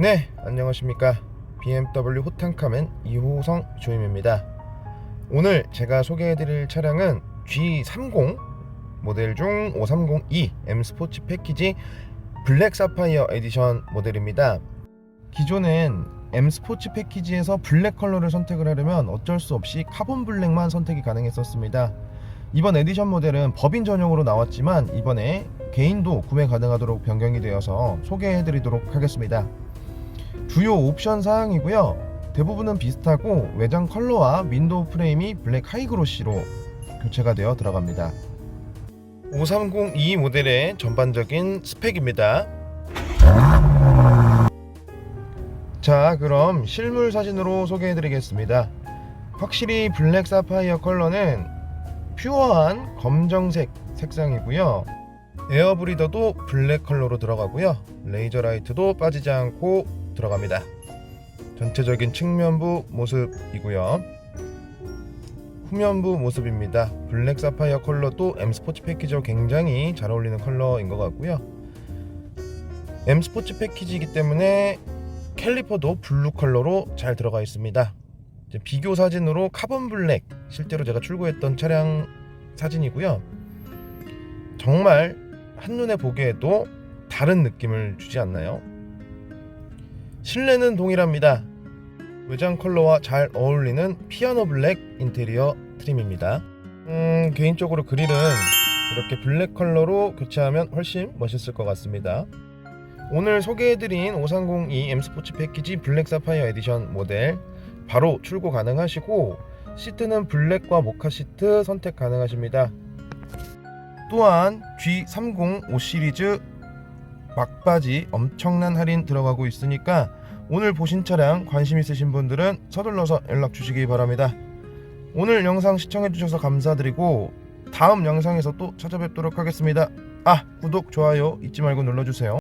네, 안녕하십니까. BMW 호탕카멘 2호성 조임입니다. 오늘 제가 소개해드릴 차량은 G30 모델 중 530e M 스포츠 패키지 블랙 사파이어 에디션 모델입니다. 기존엔 M 스포츠 패키지에서 블랙 컬러를 선택을 하려면 어쩔 수 없이 카본 블랙만 선택이 가능했었습니다. 이번 에디션 모델은 법인 전용으로 나왔지만 이번에 개인도 구매 가능하도록 변경이 되어서 소개해드리도록 하겠습니다. 주요 옵션 사항이고요. 대부분은 비슷하고 외장 컬러와 윈도우 프레임이 블랙 하이그로시로 교체가 되어 들어갑니다. 530E 모델의 전반적인 스펙입니다. 자, 그럼 실물 사진으로 소개해 드리겠습니다. 확실히 블랙 사파이어 컬러는 퓨어한 검정색 색상이고요. 에어 브리더도 블랙 컬러로 들어가고요. 레이저 라이트도 빠지지 않고 들어갑니다. 전체적인 측면부 모습이고요. 후면부 모습입니다. 블랙 사파이어 컬러도 M 스포츠 패키지와 굉장히 잘 어울리는 컬러인 것 같고요. M 스포츠 패키지이기 때문에 캘리퍼도 블루 컬러로 잘 들어가 있습니다. 비교 사진으로 카본 블랙 실제로 제가 출고했던 차량 사진이고요. 정말 한눈에 보기에도 다른 느낌을 주지 않나요? 실내는 동일합니다. 외장 컬러와 잘 어울리는 피아노 블랙 인테리어 트림입니다. 음, 개인적으로 그릴은 이렇게 블랙 컬러로 교체하면 훨씬 멋있을 것 같습니다. 오늘 소개해드린 530e M 스포츠 패키지 블랙 사파이어 에디션 모델 바로 출고 가능하시고 시트는 블랙과 모카 시트 선택 가능하십니다. 또한 G30 5 시리즈 막바지 엄청난 할인 들어가고 있으니까 오늘 보신 차량 관심 있으신 분들은 서둘러서 연락 주시기 바랍니다. 오늘 영상 시청해 주셔서 감사드리고 다음 영상에서 또 찾아뵙도록 하겠습니다. 아 구독 좋아요 잊지 말고 눌러주세요.